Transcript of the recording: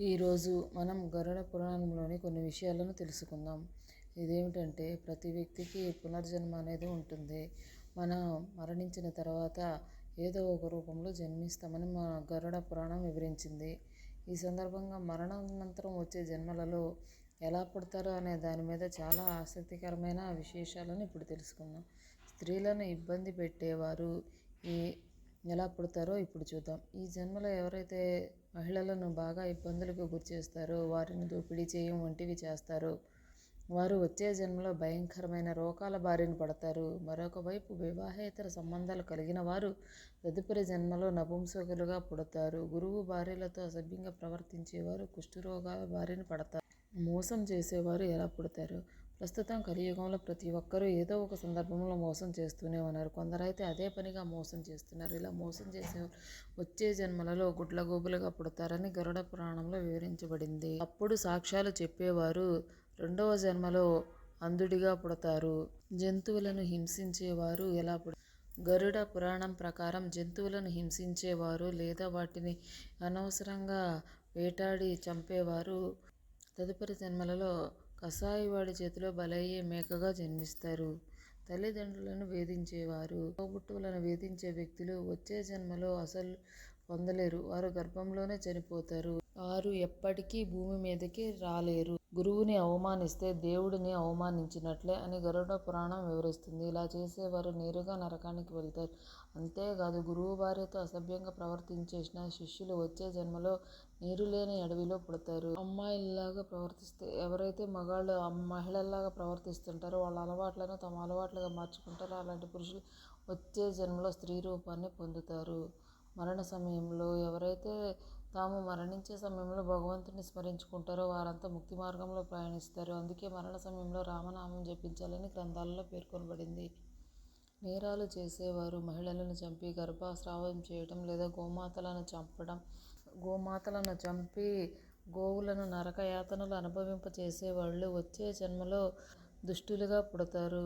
ఈరోజు మనం గరుడ పురాణంలోని కొన్ని విషయాలను తెలుసుకుందాం. ఇదేమిటంటే ప్రతి వ్యక్తికి పునర్జన్మ అనేది ఉంటుంది. మనం మరణించిన తర్వాత ఏదో ఒక రూపంలో జన్మిస్తామని మా గరుడ పురాణం వివరించింది. ఈ సందర్భంగా మరణానంతరం వచ్చే జన్మలలో ఎలా పుడతారో అనే దాని మీద చాలా ఆసక్తికరమైన విశేషాలను ఇప్పుడు తెలుసుకుందాం. స్త్రీలను ఇబ్బంది పెట్టేవారు ఈ ఎలా పుడతారో ఇప్పుడు చూద్దాం. ఈ జన్మలో ఎవరైతే మహిళలను బాగా ఇబ్బందులకు గురి చేస్తారో వారిని దోపిడీ చేయడం వంటివి చేస్తారో వారు వచ్చే జన్మలో భయంకరమైన రోగాల బారిన పడతారు. మరొక వైపు వివాహేతర సంబంధాలు కలిగిన వారు తదుపరి జన్మలో నపుంసకులుగా పుడతారు. గురువు భార్యలతో అసభ్యంగా ప్రవర్తించేవారు కుష్ఠరోగాల బారిన పడతారు. మోసం చేసేవారు ఎలా పుడతారు? ప్రస్తుతం కలియుగంలో ప్రతి ఒక్కరూ ఏదో ఒక సందర్భంలో మోసం చేస్తూనే ఉన్నారు. కొందరైతే అదే పనిగా మోసం చేస్తున్నారు. ఇలా మోసం చేసేవారు వచ్చే జన్మలలో గుడ్లగూబులుగా పుడతారని గరుడ పురాణంలో వివరించబడింది. అప్పుడు సాక్ష్యాలు చెప్పేవారు రెండవ జన్మలో అంధుడిగా పుడతారు జంతువులను హింసించేవారు ఎలా పుడ గరుడ పురాణం ప్రకారం జంతువులను హింసించేవారు లేదా వాటిని అనవసరంగా వేటాడి చంపేవారు. తదుపరి జన్మలలో కసాయివాడి చేతిలో బలయ్యే మేకగా జన్మిస్తారు. తల్లిదండ్రులను వేధించేవారు. తోబుట్టువులను వేధించే వ్యక్తులు వచ్చే జన్మలో అసలు పొందలేరు. వారు గర్భంలోనే చనిపోతారు. వారు ఎప్పటికీ భూమి మీదకి రాలేరు. గురువుని అవమానిస్తే దేవుడిని అవమానించినట్లే అని గరుడ పురాణం వివరిస్తుంది. ఇలా చేసేవారు నేరుగా నరకానికి వెళ్తారు. అంతేకాదు గురువు భార్యతో అసభ్యంగా ప్రవర్తించేసిన శిష్యులు వచ్చే జన్మలో నీరు లేని అడవిలో పుడతారు. అమ్మాయిల్లాగా ప్రవర్తిస్తే ఎవరైతే మగాళ్ళు మహిళల్లాగా ప్రవర్తిస్తుంటారో వాళ్ళ అలవాట్లను తమ అలవాట్లుగా మార్చుకుంటారో అలాంటి పురుషులు వచ్చే జన్మలో స్త్రీ రూపాన్ని పొందుతారు. మరణ సమయంలో ఎవరైతే తాము మరణించే సమయంలో భగవంతుని స్మరించుకుంటారో వారంతా ముక్తి మార్గంలో ప్రయాణిస్తారు. అందుకే మరణ సమయంలో రామనామం జపించాలని గ్రంథాలలో పేర్కొనబడింది. నేరాలు చేసేవారు మహిళలను చంపి గర్భస్రావం చేయడం లేదా గోమాతలను చంపడం గోమాతలను చంపి గోవులను నరకయాతనలు అనుభవింపచేసే వాళ్ళు వచ్చే జన్మలో దుష్టులుగా పుడతారు.